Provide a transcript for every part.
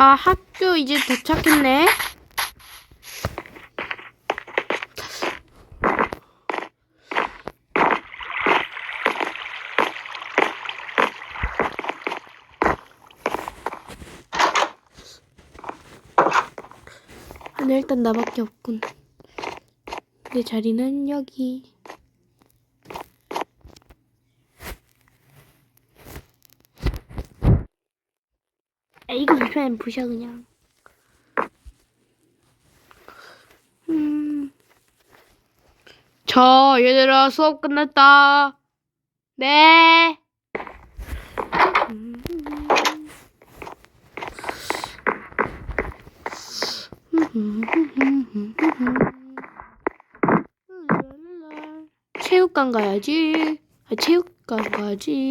아, 학교 이제 도착했네. 아니, 일단 나밖에 없군. 내 자리는 여기. 이거 불편하면 부셔 그냥. 음. 자, 얘들아 수업 끝났다. 네. 음. 체육관 가야지. 아, 체육관 가야지.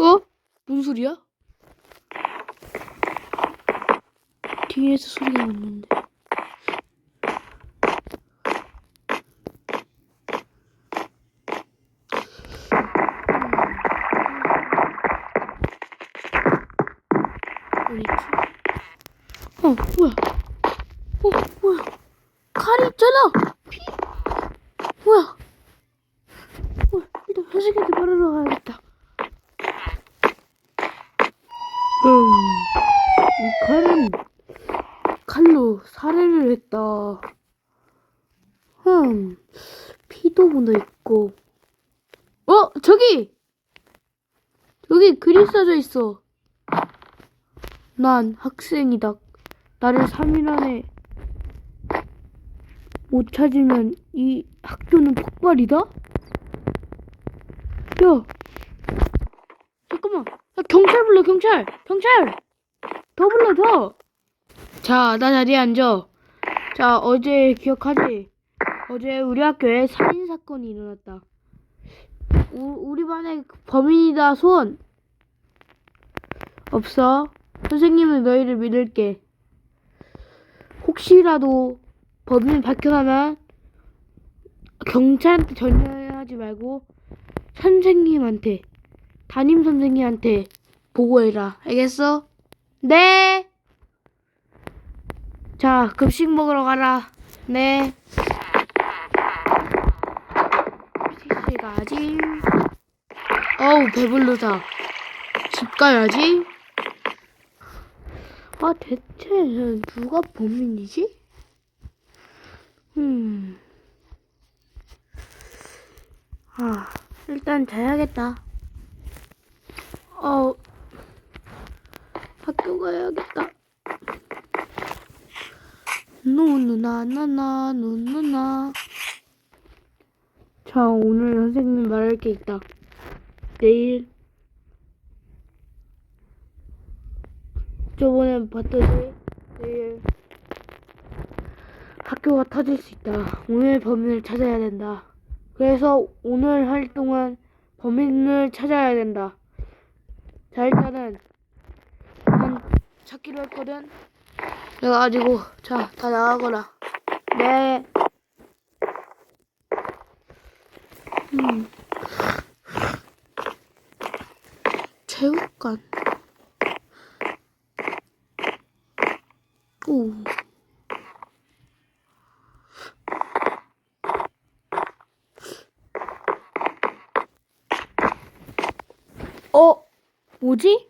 어? 뭔 소리야? 뒤에서 소리가 났는데. 어, 뭐야? 어, 뭐야? 칼이 있잖아! 피! 뭐야? 어, 일단 선생님한테 말하러 가야겠다. 음, 이 칼은 칼로 살해를 했다. 흠, 피도 묻어 있고. 어, 저기! 여기 글이 써져 있어. 난 학생이다. 나를 3일 안에 못 찾으면 이 학교는 폭발이다? 야! 잠깐만. 야, 경찰 불러, 경찰! 경찰! 더 불러, 더! 자, 나 자리에 앉아. 자, 어제 기억하지? 어제 우리 학교에 살인 사건이 일어났다. 우, 우리 반에 범인이다, 손! 없어. 선생님은 너희를 믿을게. 혹시라도 범인 밝혀나면 경찰한테 전화하지 말고 선생님한테 담임 선생님한테 보고해라. 알겠어? 네. 자, 급식 먹으러 가라. 네. 식실 가야지. 어우, 배불르다. 집 가야지. 아, 대체 누가 범인이지? 음. 아, 일단 자야겠다. 어, 학교 가야겠다. 노누나 나나 노누나. 자, 오늘 선생님 말할 게 있다. 내일 저번에 봤더니 내일 학교가 터질 수 있다. 오늘 범인을 찾아야 된다. 그래서 오늘 활동은 범인을 찾아야 된다. 자 일단은 난 찾기로 했거든. 내가 가지고 자 다 나가거라. 네. 음. 체육관. 오. 어? 뭐지?